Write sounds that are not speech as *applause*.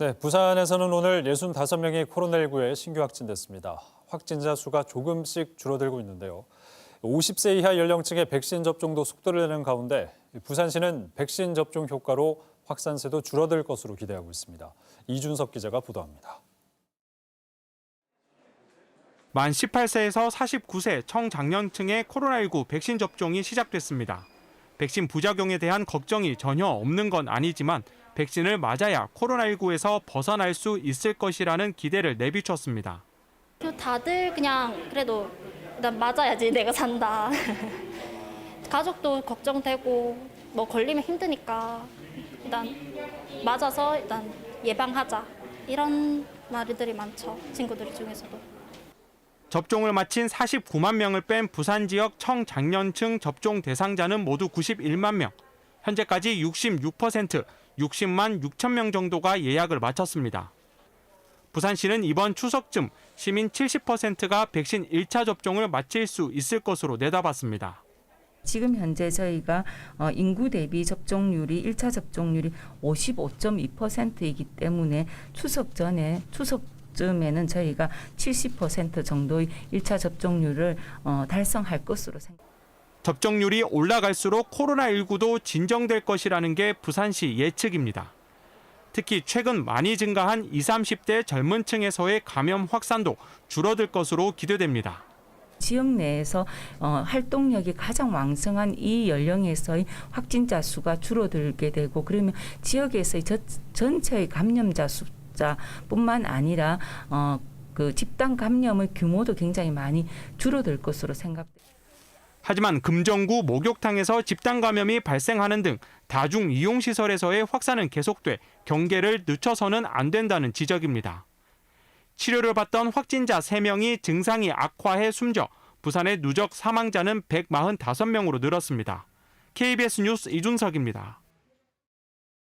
네, 부산에서는 오늘 65명이 코로나19에 신규 확진됐습니다. 확진자 수가 조금씩 줄어들고 있는데요. 50세 이하 연령층의 백신 접종도 속도를 내는 가운데 부산시는 백신 접종 효과로 확산세도 줄어들 것으로 기대하고 있습니다. 이준석 기자가 보도합니다. 만 18세에서 49세 청장년층의 코로나19 백신 접종이 시작됐습니다. 백신 부작용에 대한 걱정이 전혀 없는 건 아니지만 백신을 맞아야 코로나19에서 벗어날 수 있을 것이라는 기대를 내비쳤습니다. 그 다들 그냥 그래도 일단 맞아야지 내가 산다. *laughs* 가족도 걱정되고 뭐 걸리면 힘드니까 일단 맞아서 일단 예방하자 이런 말들이 많죠 친구들 중에서도. 접종을 마친 49만 명을 뺀 부산 지역 청장년층 접종 대상자는 모두 91만 명. 현재까지 66% 60만 6천 명 정도가 예약을 마쳤습니다. 부산시는 이번 추석쯤 시민 70%가 백신 1차 접종을 마칠 수 있을 것으로 내다봤습니다. 지금 현재 저희가 어, 인구 대비 접종률이 1차 접종률이 55.2%이기 때문에 추석 전에 추석 쯤에는 저희가 70% 정도의 1차 접종률을 어, 달성할 것으로 생각합니다. 접종률이 올라갈수록 코로나19도 진정될 것이라는 게 부산시 예측입니다. 특히 최근 많이 증가한 20, 30대 젊은 층에서의 감염 확산도 줄어들 것으로 기대됩니다. 지역 내에서 어, 활동력이 가장 왕성한 이 연령에서의 확진자 수가 줄어들게 되고 그러면 지역에서의 저, 전체의 감염자 숫자뿐만 아니라 어, 그 집단 감염의 규모도 굉장히 많이 줄어들 것으로 생각됩니다. 하지만 금정구 목욕탕에서 집단 감염이 발생하는 등 다중 이용 시설에서의 확산은 계속돼 경계를 늦춰서는 안 된다는 지적입니다. 치료를 받던 확진자 3명이 증상이 악화해 숨져 부산의 누적 사망자는 145명으로 늘었습니다. KBS 뉴스 이준석입니다.